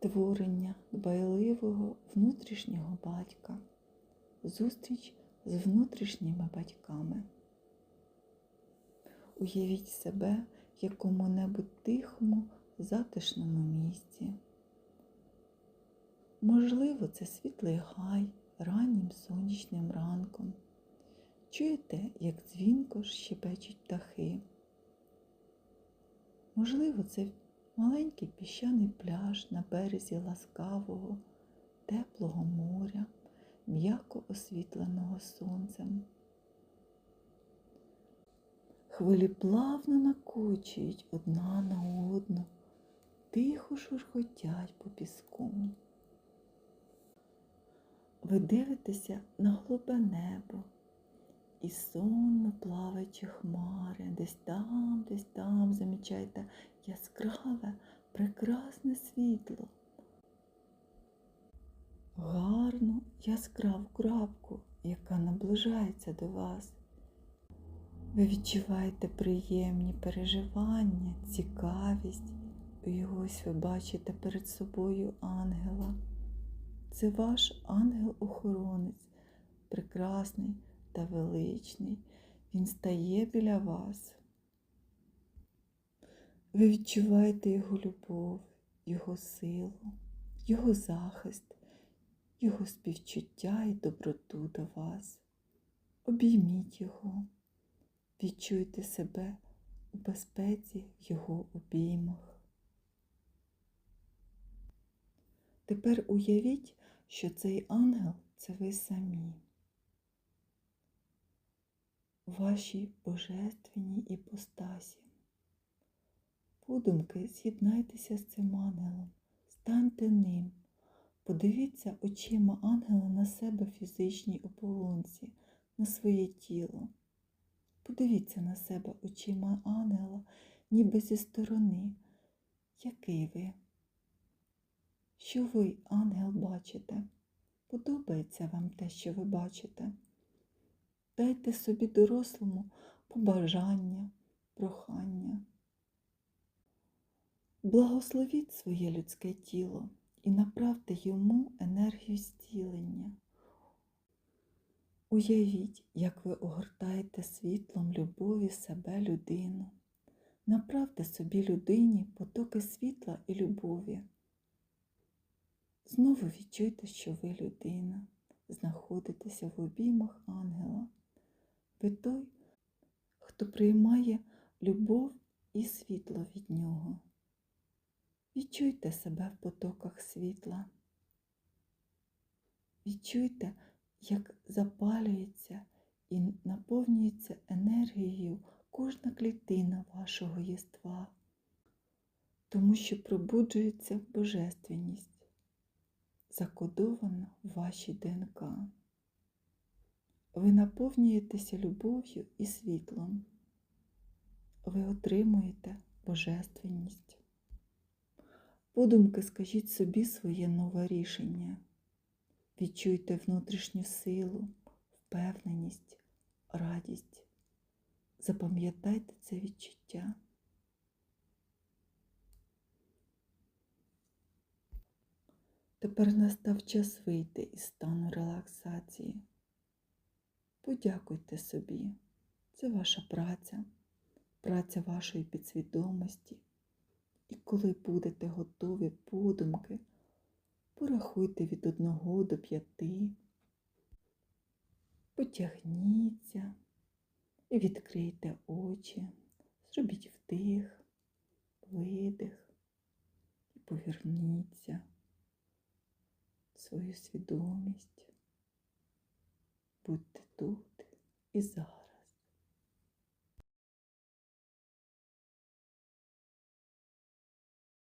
Творення дбайливого внутрішнього батька. Зустріч з внутрішніми батьками. Уявіть себе в якому-небудь тихому, затишному місці. Можливо, це світлий гай раннім сонячним ранком. Чуєте, як дзвінко щебечуть птахи. Можливо, це маленький піщаний пляж на березі ласкавого, теплого моря, м'яко освітленого сонцем. Хвилі плавно накочують одна на одну, тихо шурхотять по піску. Ви дивитеся на голубе небо і сонно плаваючі хмари, десь там, десь там замічаєте яскраве, прекрасне світло. Гарну яскраву крапку, яка наближається до вас. Ви відчуваєте приємні переживання, цікавість, і ось ви бачите перед собою ангела. Це ваш ангел-охоронець, прекрасний та величний. Він стає біля вас. Ви відчуваєте його любов, його силу, його захист, його співчуття і доброту до вас. Обійміть його, відчуйте себе у безпеці в його обіймах. Тепер уявіть, що цей ангел це ви самі. У вашій божественній іпостасі. Подумки з'єднайтеся з цим ангелом, станьте ним, подивіться очима ангела на себе в фізичній ополонці, на своє тіло. Подивіться на себе очима ангела, ніби зі сторони, який ви. Що ви, ангел, бачите? Подобається вам те, що ви бачите? Дайте собі дорослому побажання, прохання. Благословіть своє людське тіло і направте йому енергію зцілення. Уявіть, як ви огортаєте світлом любові себе людину. Направте собі людині потоки світла і любові. Знову відчуйте, що ви людина, знаходитеся в обіймах ангела. Ви той, хто приймає любов і світло від нього. Відчуйте себе в потоках світла. Відчуйте, як запалюється і наповнюється енергією кожна клітина вашого єства, тому що пробуджується божественність, закодована в вашій ДНК. Ви наповнюєтеся любов'ю і світлом. Ви отримуєте божественність. Подумки скажіть собі своє нове рішення. Відчуйте внутрішню силу, впевненість, радість. Запам'ятайте це відчуття. Тепер настав час вийти із стану релаксації. Подякуйте собі. Це ваша праця, праця вашої підсвідомості. І коли будете готові подумки, порахуйте від одного до п'яти, потягніться і відкрийте очі, зробіть вдих, видих і поверніться в свою свідомість. Будьте тут і зараз.